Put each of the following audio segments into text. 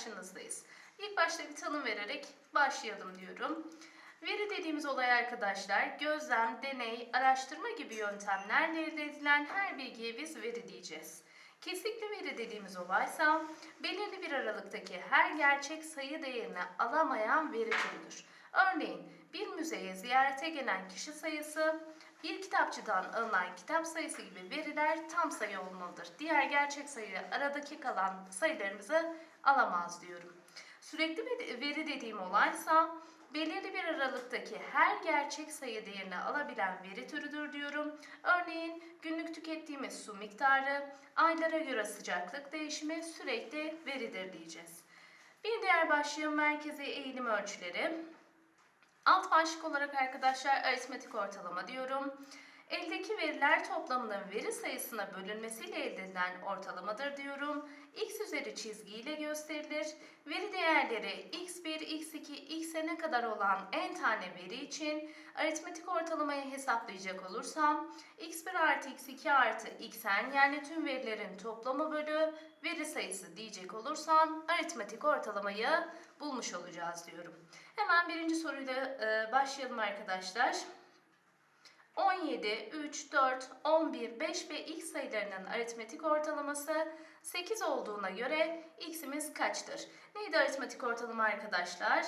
karşınızdayız. İlk başta bir tanım vererek başlayalım diyorum. Veri dediğimiz olay arkadaşlar gözlem, deney, araştırma gibi yöntemlerle elde edilen her bilgiye biz veri diyeceğiz. Kesikli veri dediğimiz olaysa belirli bir aralıktaki her gerçek sayı değerini alamayan veri türüdür. Örneğin bir müzeye ziyarete gelen kişi sayısı, bir kitapçıdan alınan kitap sayısı gibi veriler tam sayı olmalıdır. Diğer gerçek sayı aradaki kalan sayılarımızı alamaz diyorum. Sürekli bir veri dediğim olaysa belirli bir aralıktaki her gerçek sayı değerini alabilen veri türüdür diyorum. Örneğin günlük tükettiğimiz su miktarı, aylara göre sıcaklık değişimi sürekli veridir diyeceğiz. Bir diğer başlığım merkezi eğilim ölçüleri. Alt başlık olarak arkadaşlar aritmetik ortalama diyorum. Eldeki veriler toplamının veri sayısına bölünmesiyle elde edilen ortalamadır diyorum. X üzeri çizgiyle gösterilir. Veri değerleri x1, x2, x'e kadar olan n tane veri için aritmetik ortalamayı hesaplayacak olursam x1 artı x2 artı xn yani tüm verilerin toplamı bölü veri sayısı diyecek olursam aritmetik ortalamayı bulmuş olacağız diyorum. Hemen birinci soruyla e, başlayalım arkadaşlar. 17, 3, 4, 11, 5 ve x sayılarının aritmetik ortalaması 8 olduğuna göre x'imiz kaçtır? Neydi aritmetik ortalama arkadaşlar?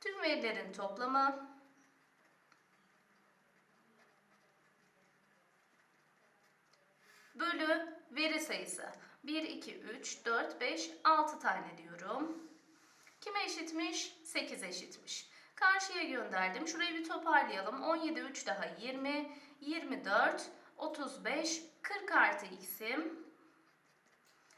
Tüm verilerin toplamı bölü veri sayısı. 1, 2, 3, 4, 5, 6 tane diyorum. Kime eşitmiş? 8 eşitmiş. Karşıya gönderdim. Şurayı bir toparlayalım. 17, 3 daha 20, 24, 35, 40 artı x'im.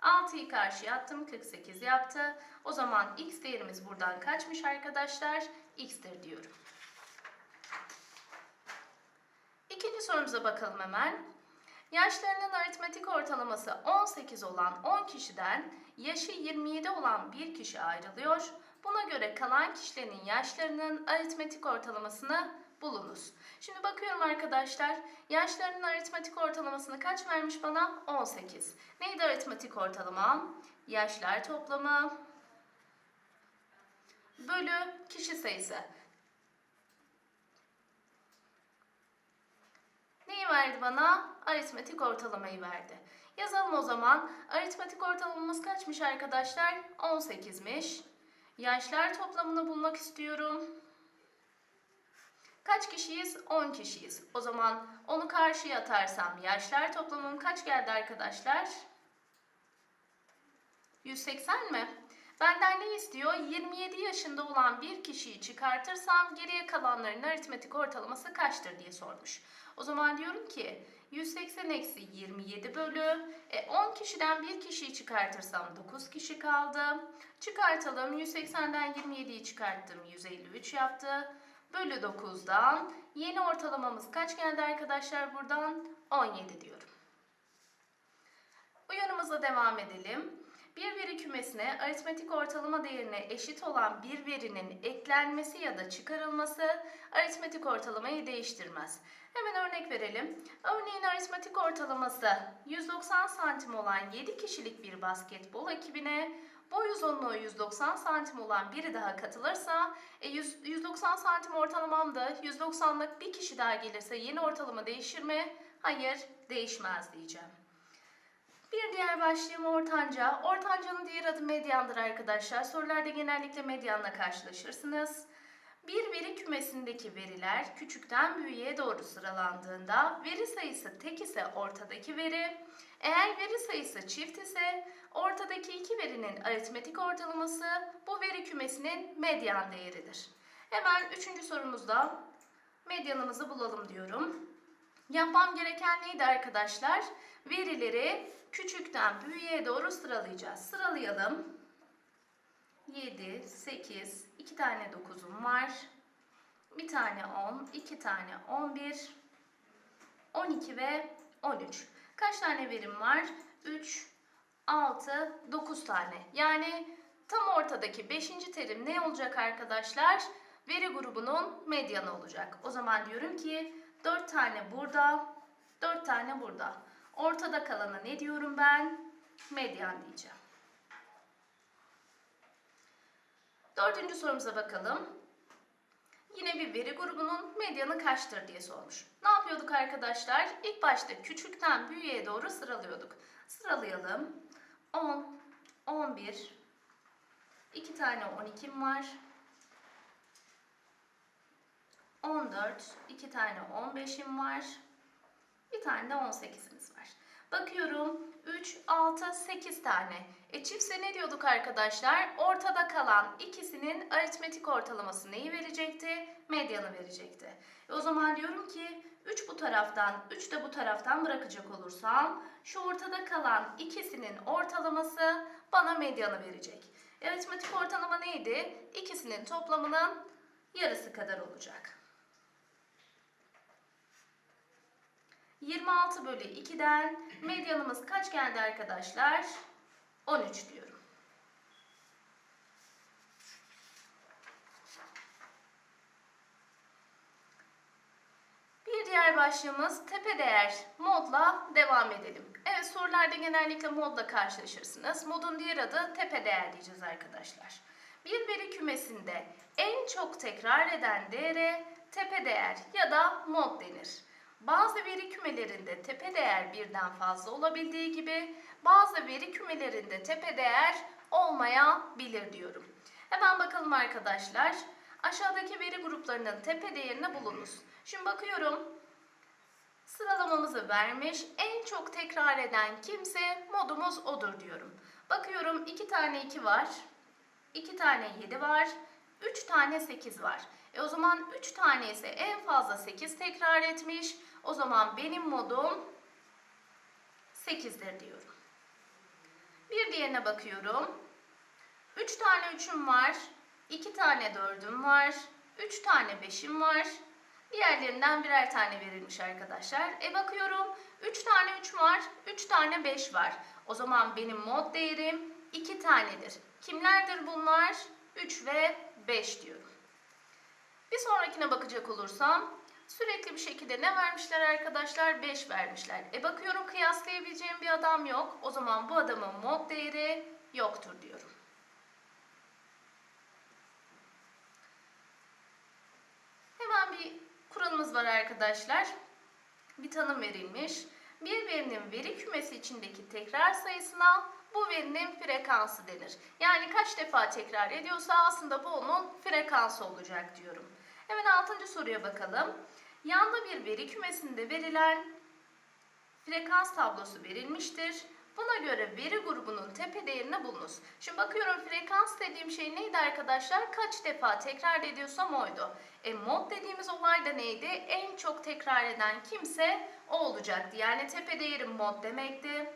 6'yı karşıya attım. 48 yaptı. O zaman x değerimiz buradan kaçmış arkadaşlar? x'tir diyorum. İkinci sorumuza bakalım hemen. Yaşlarının aritmetik ortalaması 18 olan 10 kişiden yaşı 27 olan bir kişi ayrılıyor. Buna göre kalan kişilerin yaşlarının aritmetik ortalamasını bulunuz. Şimdi bakıyorum arkadaşlar. Yaşlarının aritmetik ortalamasını kaç vermiş bana? 18. Neydi aritmetik ortalamam? Yaşlar toplamı bölü kişi sayısı. Neyi verdi bana? Aritmetik ortalamayı verdi. Yazalım o zaman. Aritmetik ortalamamız kaçmış arkadaşlar? 18'miş. Yaşlar toplamını bulmak istiyorum. Kaç kişiyiz? 10 kişiyiz. O zaman onu karşıya atarsam yaşlar toplamım kaç geldi arkadaşlar? 180 mi? Benden ne istiyor? 27 yaşında olan bir kişiyi çıkartırsam geriye kalanların aritmetik ortalaması kaçtır diye sormuş. O zaman diyorum ki 180 eksi 27 bölü e, 10 kişiden bir kişiyi çıkartırsam 9 kişi kaldı. Çıkartalım 180'den 27'yi çıkarttım 153 yaptı. Bölü 9'dan yeni ortalamamız kaç geldi arkadaşlar buradan? 17 diyorum. Uyarımıza devam edelim. Bir veri kümesine aritmetik ortalama değerine eşit olan bir verinin eklenmesi ya da çıkarılması aritmetik ortalamayı değiştirmez. Hemen örnek verelim. Örneğin aritmetik ortalaması 190 santim olan 7 kişilik bir basketbol ekibine boy uzunluğu 190 santim olan biri daha katılırsa e, 100, 190 santim ortalamamda 190'lık bir kişi daha gelirse yeni ortalama değişir mi? Hayır değişmez diyeceğim. Bir diğer başlığım ortanca. Ortancanın diğer adı medyandır arkadaşlar. Sorularda genellikle medyanla karşılaşırsınız. Bir veri kümesindeki veriler küçükten büyüğe doğru sıralandığında veri sayısı tek ise ortadaki veri, eğer veri sayısı çift ise ortadaki iki verinin aritmetik ortalaması bu veri kümesinin medyan değeridir. Hemen üçüncü sorumuzda medyanımızı bulalım diyorum. Yapmam gereken neydi arkadaşlar? Verileri küçükten büyüğe doğru sıralayacağız. Sıralayalım. 7, 8, 2 tane 9'um var. Bir tane 10, 2 tane 11, 12 ve 13. Kaç tane verim var? 3, 6, 9 tane. Yani tam ortadaki 5. terim ne olacak arkadaşlar? Veri grubunun medyanı olacak. O zaman diyorum ki 4 tane burada, 4 tane burada. Ortada kalana ne diyorum ben? Medyan diyeceğim. Dördüncü sorumuza bakalım. Yine bir veri grubunun medyanı kaçtır diye sormuş. Ne yapıyorduk arkadaşlar? İlk başta küçükten büyüğe doğru sıralıyorduk. Sıralayalım. 10, 11, 2 tane 12'm var. 14, 2 tane 15'im var. Bir tane de 18'imiz var. Bakıyorum 3, 6, 8 tane. E çiftse ne diyorduk arkadaşlar? Ortada kalan ikisinin aritmetik ortalaması neyi verecekti? Medyanı verecekti. E o zaman diyorum ki 3 bu taraftan, 3 de bu taraftan bırakacak olursam şu ortada kalan ikisinin ortalaması bana medyanı verecek. E, aritmetik ortalama neydi? İkisinin toplamının yarısı kadar olacak. 26 bölü 2'den medyanımız kaç geldi arkadaşlar? 13 diyorum. Bir diğer başlığımız tepe değer modla devam edelim. Evet sorularda genellikle modla karşılaşırsınız. Modun diğer adı tepe değer diyeceğiz arkadaşlar. Bir veri kümesinde en çok tekrar eden değere tepe değer ya da mod denir. Bazı veri kümelerinde tepe değer birden fazla olabildiği gibi bazı veri kümelerinde tepe değer olmayabilir diyorum. Hemen bakalım arkadaşlar. Aşağıdaki veri gruplarının tepe değerini bulunuz. Şimdi bakıyorum. Sıralamamızı vermiş. En çok tekrar eden kimse modumuz odur diyorum. Bakıyorum 2 tane 2 var. 2 tane 7 var. 3 tane 8 var. E o zaman 3 tane ise en fazla 8 tekrar etmiş. O zaman benim modum 8'dir diyorum. Bir diğerine bakıyorum. 3 tane 3'üm var. 2 tane 4'üm var. 3 tane 5'im var. Diğerlerinden birer tane verilmiş arkadaşlar. E bakıyorum 3 tane 3 var. 3 tane 5 var. O zaman benim mod değerim 2 tanedir. Kimlerdir bunlar? 3 ve 5 diyorum. Bir sonrakine bakacak olursam sürekli bir şekilde ne vermişler arkadaşlar? 5 vermişler. E bakıyorum kıyaslayabileceğim bir adam yok. O zaman bu adamın mod değeri yoktur diyorum. Hemen bir kuralımız var arkadaşlar. Bir tanım verilmiş. Bir verinin veri kümesi içindeki tekrar sayısına bu verinin frekansı denir. Yani kaç defa tekrar ediyorsa aslında bu onun frekansı olacak diyorum. Hemen 6. soruya bakalım. Yanda bir veri kümesinde verilen frekans tablosu verilmiştir. Buna göre veri grubunun tepe değerini bulunuz. Şimdi bakıyorum frekans dediğim şey neydi arkadaşlar? Kaç defa tekrar ediyorsam oydu. E mod dediğimiz olay da neydi? En çok tekrar eden kimse o olacaktı. Yani tepe değeri mod demekti.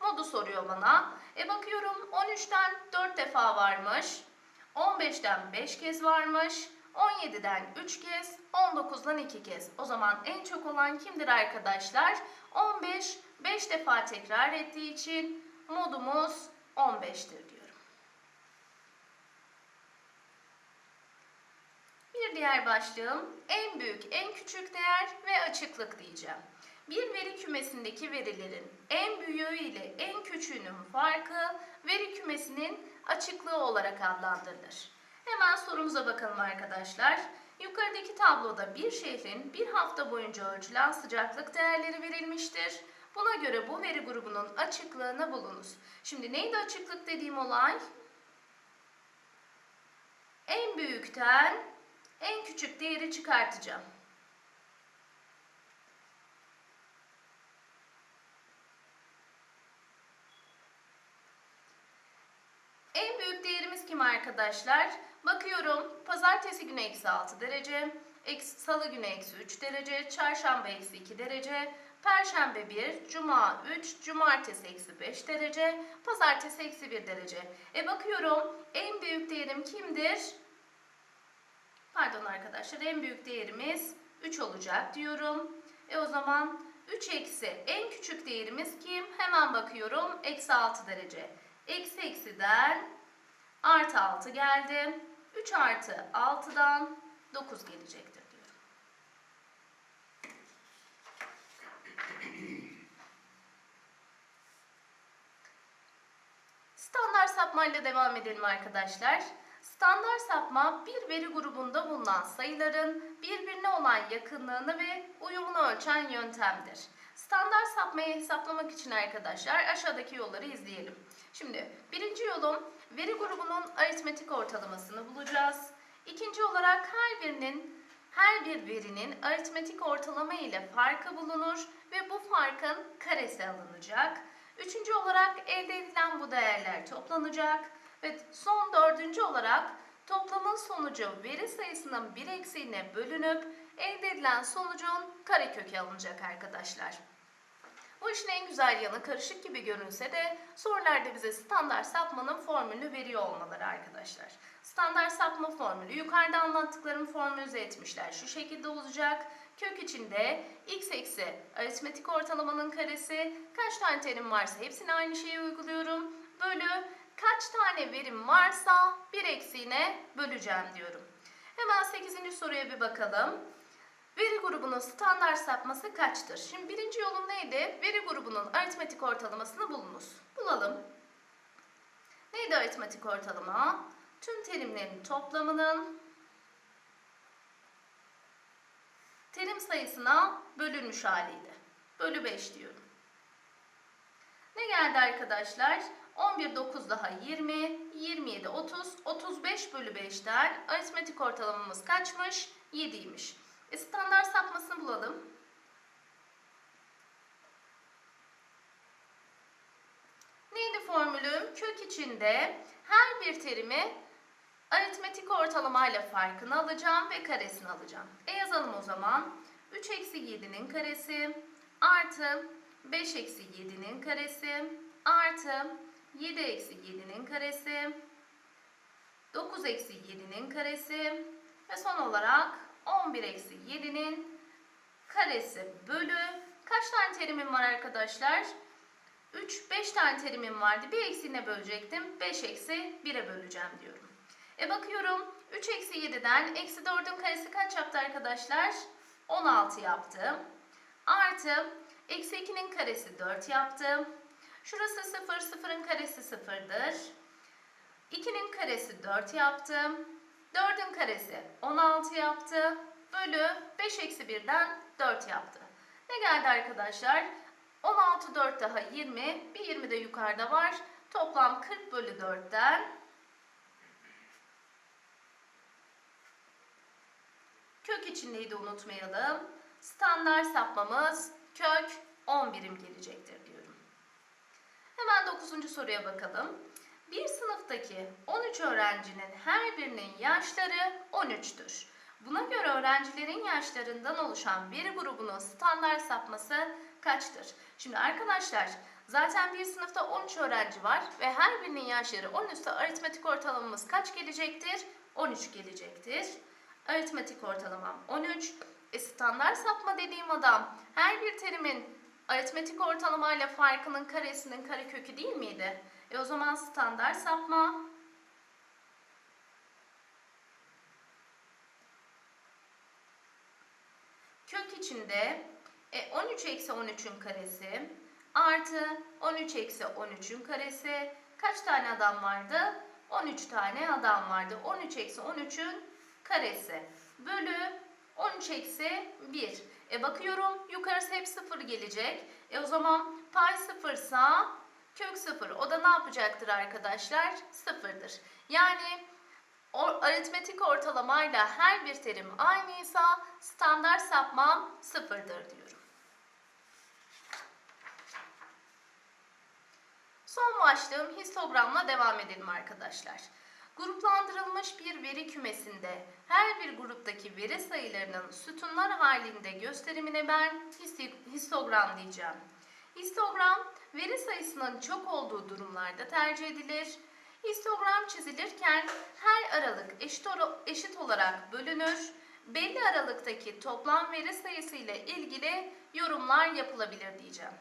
Modu soruyor bana. E bakıyorum 13'ten 4 defa varmış. 15'ten 5 kez varmış. 17'den 3 kez, 19'dan 2 kez. O zaman en çok olan kimdir arkadaşlar? 15, 5 defa tekrar ettiği için modumuz 15'tir diyorum. Bir diğer başlığım en büyük, en küçük değer ve açıklık diyeceğim. Bir veri kümesindeki verilerin en büyüğü ile en küçüğünün farkı veri kümesinin açıklığı olarak adlandırılır. Hemen sorumuza bakalım arkadaşlar. Yukarıdaki tabloda bir şehrin bir hafta boyunca ölçülen sıcaklık değerleri verilmiştir. Buna göre bu veri grubunun açıklığını bulunuz. Şimdi neydi açıklık dediğim olay? En büyükten en küçük değeri çıkartacağım. En büyük değerimiz kim arkadaşlar? Bakıyorum pazartesi günü eksi 6 derece, eksi, salı günü eksi 3 derece, çarşamba eksi 2 derece, perşembe 1, cuma 3, cumartesi eksi 5 derece, pazartesi eksi 1 derece. E bakıyorum en büyük değerim kimdir? Pardon arkadaşlar en büyük değerimiz 3 olacak diyorum. E o zaman 3 eksi en küçük değerimiz kim? Hemen bakıyorum eksi 6 derece. Eksi eksiden artı 6 geldi. 3 artı 6'dan 9 gelecektir diyorum. Standart sapmayla devam edelim arkadaşlar. Standart sapma bir veri grubunda bulunan sayıların birbirine olan yakınlığını ve uyumunu ölçen yöntemdir. Standart sapmayı hesaplamak için arkadaşlar aşağıdaki yolları izleyelim. Şimdi birinci yolum veri grubunun aritmetik ortalamasını bulacağız. İkinci olarak her birinin her bir verinin aritmetik ortalama ile farkı bulunur ve bu farkın karesi alınacak. Üçüncü olarak elde edilen bu değerler toplanacak. Ve son dördüncü olarak toplamın sonucu veri sayısının bir eksiğine bölünüp elde edilen sonucun karekökü alınacak arkadaşlar. Bu işin en güzel yanı karışık gibi görünse de sorularda bize standart sapmanın formülünü veriyor olmaları arkadaşlar. Standart sapma formülü yukarıda anlattıklarım formülize etmişler. Şu şekilde olacak. Kök içinde x eksi aritmetik ortalamanın karesi kaç tane terim varsa hepsine aynı şeyi uyguluyorum. Bölü kaç tane verim varsa bir eksiğine böleceğim diyorum. Hemen 8. soruya bir bakalım. Veri grubunun standart sapması kaçtır? Şimdi birinci yolum neydi? Veri grubunun aritmetik ortalamasını bulunuz. Bulalım. Neydi aritmetik ortalama? Tüm terimlerin toplamının terim sayısına bölünmüş haliydi. Bölü 5 diyorum. Ne geldi arkadaşlar? 11, 9 daha 20, 27, 30, 35 bölü 5'ten aritmetik ortalamamız kaçmış? 7'ymiş. E, standart sapmasını bulalım. Neydi formülüm? Kök içinde her bir terimi aritmetik ortalamayla farkını alacağım ve karesini alacağım. E yazalım o zaman. 3 eksi 7'nin karesi artı 5 eksi 7'nin karesi artı 7 eksi 7'nin karesi 9 eksi 7'nin karesi ve son olarak 11 eksi 7'nin karesi bölü kaç tane terimim var arkadaşlar? 3, 5 tane terimim vardı. Bir eksiğine bölecektim. 5 eksi 1'e böleceğim diyorum. E bakıyorum 3 eksi 7'den eksi 4'ün karesi kaç yaptı arkadaşlar? 16 yaptı. Artı eksi 2'nin karesi 4 yaptı. Şurası 0, 0'ın karesi 0'dır. 2'nin karesi 4 yaptı. 4'ün karesi 16 yaptı. Bölü 5 eksi 1'den 4 yaptı. Ne geldi arkadaşlar? 16, 4 daha 20. Bir 20 de yukarıda var. Toplam 40 bölü 4'ten kök içindeydi unutmayalım. Standart sapmamız kök 10 birim gelecektir diyorum. Hemen 9. soruya bakalım. Bir sınıftaki 13 öğrencinin her birinin yaşları 13'tür. Buna göre öğrencilerin yaşlarından oluşan bir grubunun standart sapması kaçtır? Şimdi arkadaşlar zaten bir sınıfta 13 öğrenci var ve her birinin yaşları 13 ise aritmetik ortalamamız kaç gelecektir? 13 gelecektir. Aritmetik ortalamam 13. E standart sapma dediğim adam her bir terimin aritmetik ortalamayla farkının karesinin karekökü değil miydi? E o zaman standart sapma kök içinde e, 13 eksi 13'ün karesi artı 13 eksi 13'ün karesi kaç tane adam vardı? 13 tane adam vardı. 13 eksi 13'ün karesi bölü 13 eksi 1. E bakıyorum yukarısı hep 0 gelecek. E o zaman pay 0 sa kök 0. O da ne yapacaktır arkadaşlar? 0'dır. Yani o, aritmetik ortalamayla her bir terim aynıysa standart sapmam 0'dır diyorum. Son başlığım histogramla devam edelim arkadaşlar. Gruplandırılmış bir veri kümesinde her bir gruptaki veri sayılarının sütunlar halinde gösterimine ben histogram diyeceğim. Histogram veri sayısının çok olduğu durumlarda tercih edilir. Histogram çizilirken her aralık eşit, olarak bölünür. Belli aralıktaki toplam veri sayısı ile ilgili yorumlar yapılabilir diyeceğim.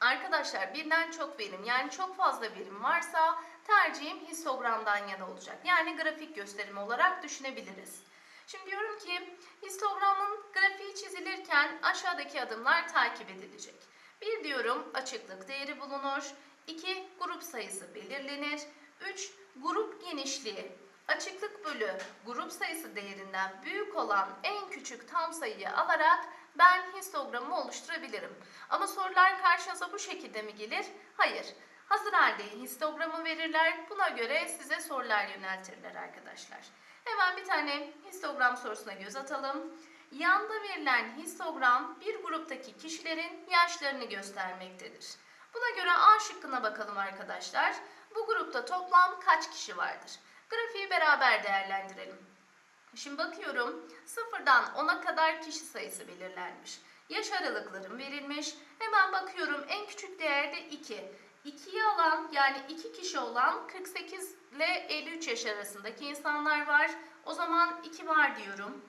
Arkadaşlar birden çok verim yani çok fazla verim varsa tercihim histogramdan yana olacak. Yani grafik gösterimi olarak düşünebiliriz. Şimdi diyorum ki histogramın grafiği çizilirken aşağıdaki adımlar takip edilecek. Bir diyorum açıklık değeri bulunur. 2 grup sayısı belirlenir. 3 grup genişliği açıklık bölü grup sayısı değerinden büyük olan en küçük tam sayıyı alarak ben histogramımı oluşturabilirim. Ama sorular karşınıza bu şekilde mi gelir? Hayır. Hazır halde histogramı verirler. Buna göre size sorular yöneltirler arkadaşlar. Hemen bir tane histogram sorusuna göz atalım. Yanda verilen histogram bir gruptaki kişilerin yaşlarını göstermektedir. Buna göre A şıkkına bakalım arkadaşlar. Bu grupta toplam kaç kişi vardır? Grafiği beraber değerlendirelim. Şimdi bakıyorum sıfırdan 10'a kadar kişi sayısı belirlenmiş. Yaş aralıklarım verilmiş. Hemen bakıyorum en küçük değerde 2. 2'yi alan yani 2 kişi olan 48 ile 53 yaş arasındaki insanlar var. O zaman 2 var diyorum.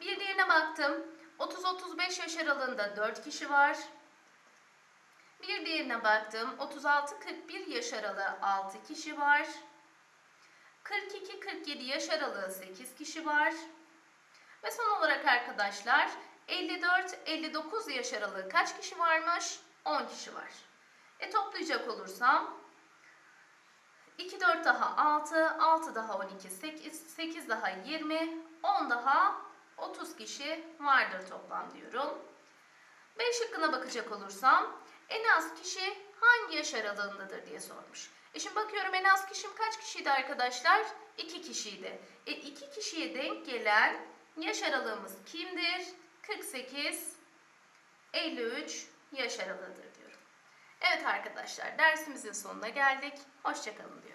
Bir diğerine baktım. 30-35 yaş aralığında 4 kişi var. Bir diğerine baktım. 36-41 yaş aralığı 6 kişi var. 42-47 yaş aralığı 8 kişi var. Ve son olarak arkadaşlar 54-59 yaş aralığı kaç kişi varmış? 10 kişi var. E toplayacak olursam 2 4 daha 6, 6 daha 12, 8, 8 daha 20, 10 daha 30 kişi vardır toplam diyorum. B şıkkına bakacak olursam en az kişi hangi yaş aralığındadır diye sormuş. E şimdi bakıyorum en az kişim kaç kişiydi arkadaşlar? 2 kişiydi. E 2 kişiye denk gelen yaş aralığımız kimdir? 48, 53 yaş aralığıdır diyorum. Evet arkadaşlar dersimizin sonuna geldik. Hoşçakalın.